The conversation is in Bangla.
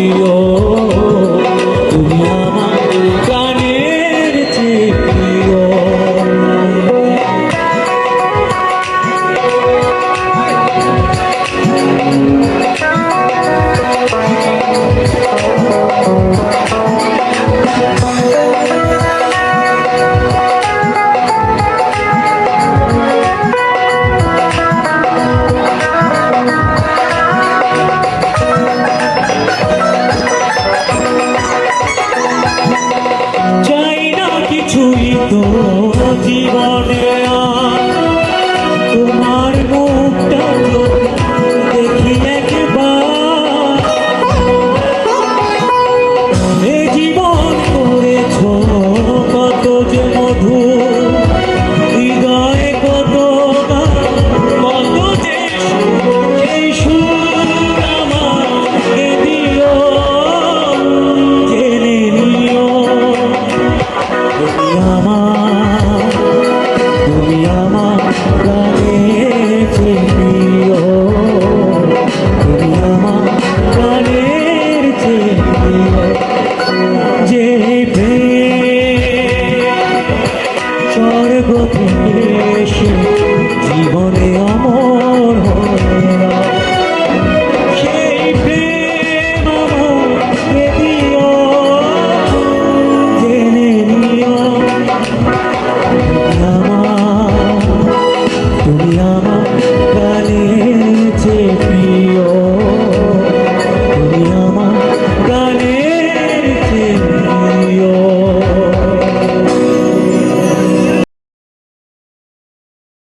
río জীবনে জগতে এসে জীবনে অমর সেই প্রেম দিও জেনে নিও। তুমি আমার কালে